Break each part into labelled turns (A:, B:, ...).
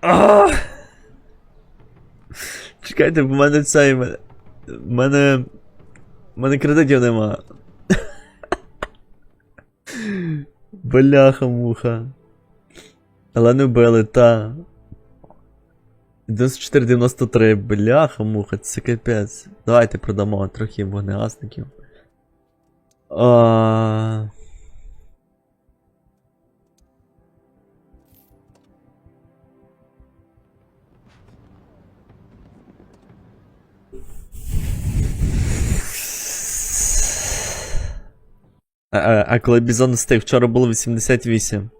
A: А! Чекайте, в мене цей. В мене. В мене кредитів нема. Бляха-муха. Але не вбили, та. 9493, бляха-муха, це капець. Давайте продамо трохи вогнегасників. А... А, а, коли бізон встиг, вчора було 88.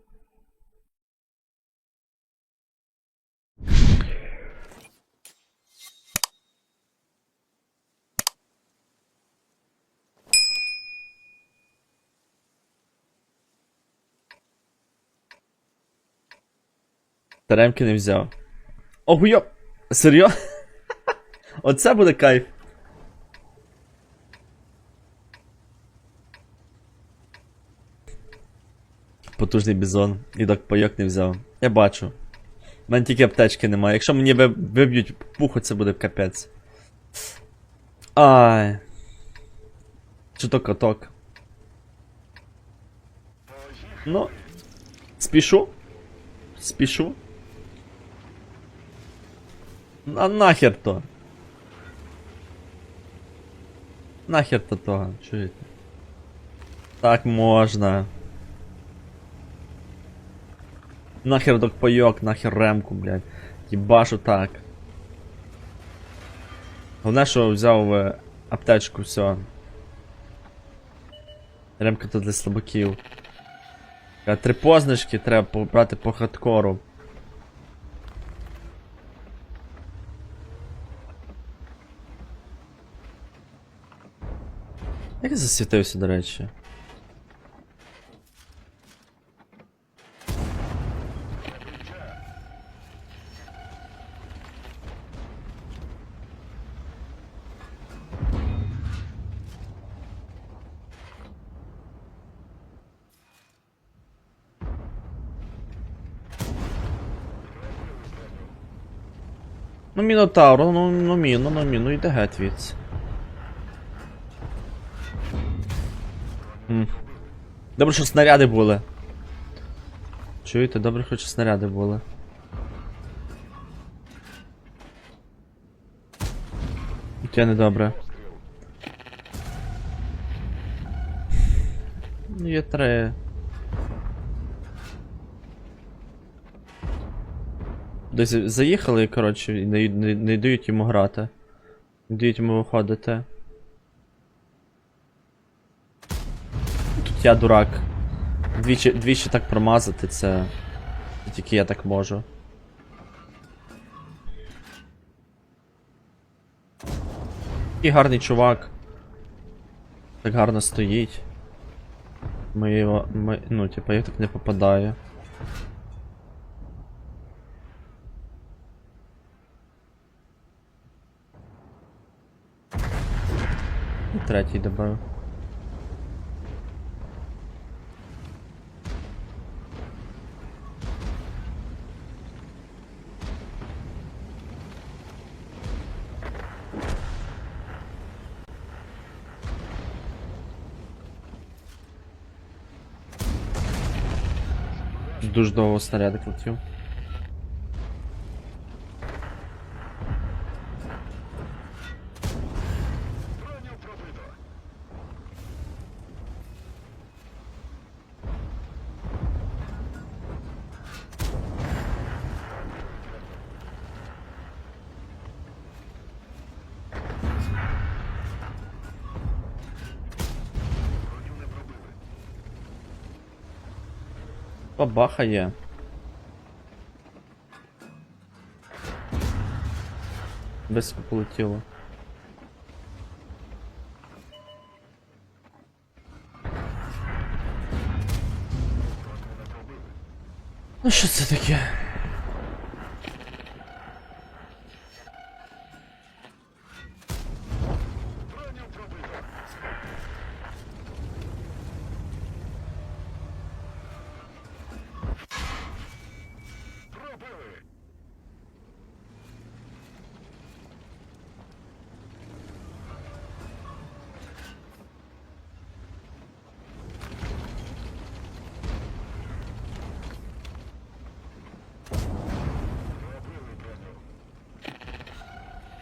A: Теремки не взяв. Ого, Серйозно? Оце буде кайф. Потужний бізон. І док пайок не взяв. Я бачу. У мене тільки аптечки немає. Якщо мені ви- виб'ють пуху, це буде капець. Ай. Чи то каток? Ну. Спішу. Спішу. А нахер то? Нахер то того, чуєте? Так можна. Нахер докпайок, нахер ремку, блядь. Їбашу так. Головне, що взяв е, аптечку, все. Ремка то для слабаків. Е, Три позначки треба побрати по хардкору. Як я засвітився, до речі? Ну, Мінотавр, ну, ну, міну, ну, міну, йде геть від. Добре, що снаряди були. Чуєте, добре, хоч снаряди були. Це не добре. Ну, є три. Десь заїхали, коротше, і не, не, не дають йому грати. Не дають йому виходити. Тут я дурак. Двічі, двічі так промазати, це. Тільки я так можу. Такий гарний чувак. Так гарно стоїть. Ми його. Ми, ну, типа, я так не попадаю. І Третій добив. Дуже довго снарядик летів. Бабаха Без полетіло. Ну що це таке?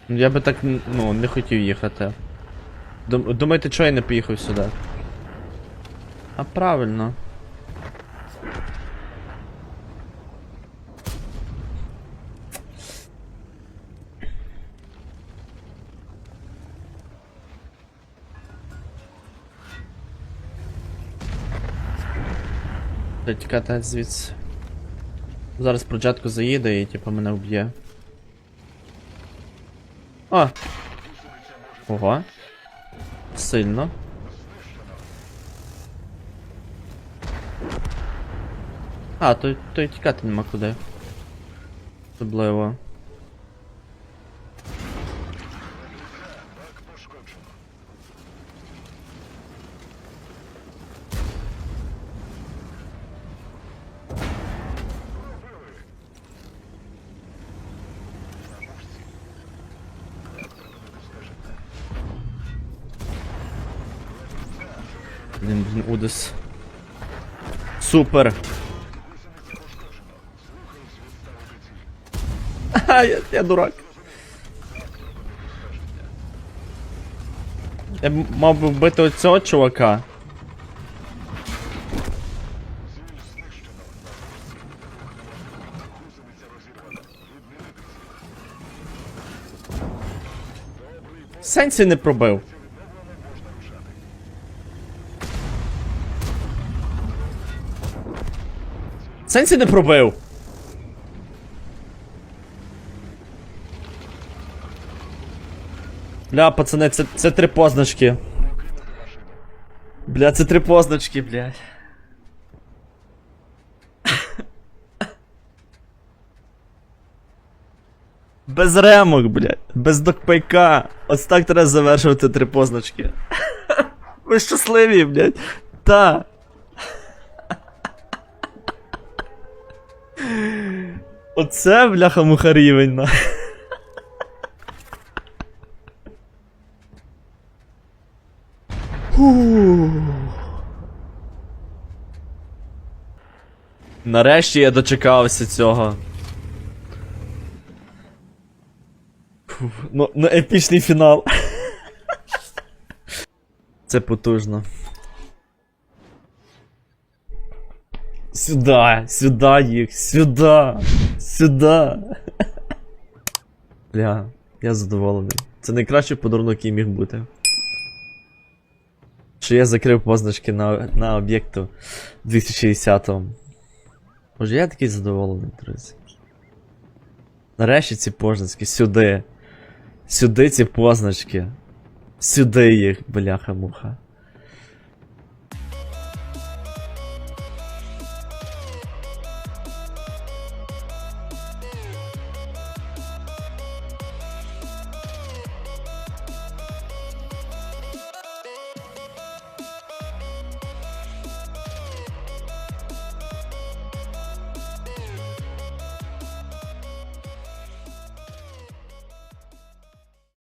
A: Я би так ну, не хотів їхати. Думаєте, чого я не поїхав сюди? А правильно. Тікати звідси. Зараз проджетку заїде і типу мене вб'є. А! Ого. Сильно. А, то, то й тікати нема куди. Особливо. Блін, блін, Удес. Супер. Ха, я, я дурак. Я б мав би вбити оцього чувака. Сенсі не пробив. Сенсі не пробив. Бля, пацани, це, це три позначки. Бля, це три позначки, блядь. Без ремок, блядь. Без докпайка. Ось так треба завершувати три позначки. Ви щасливі, блядь. Та. Оце, бляха, муха рівень. Нарешті я дочекався цього. Ну, ну епічний фінал. Це потужно. Сюда, сюда їх, сюда, сюда. Бля, я задоволений. Це найкращий подарунок, який міг бути. Що я закрив позначки на, на об'єкту 260-го. Боже, я такий задоволений, друзі. Нарешті ці позначки, сюди. Сюди ці позначки. Сюди їх, бляха-муха.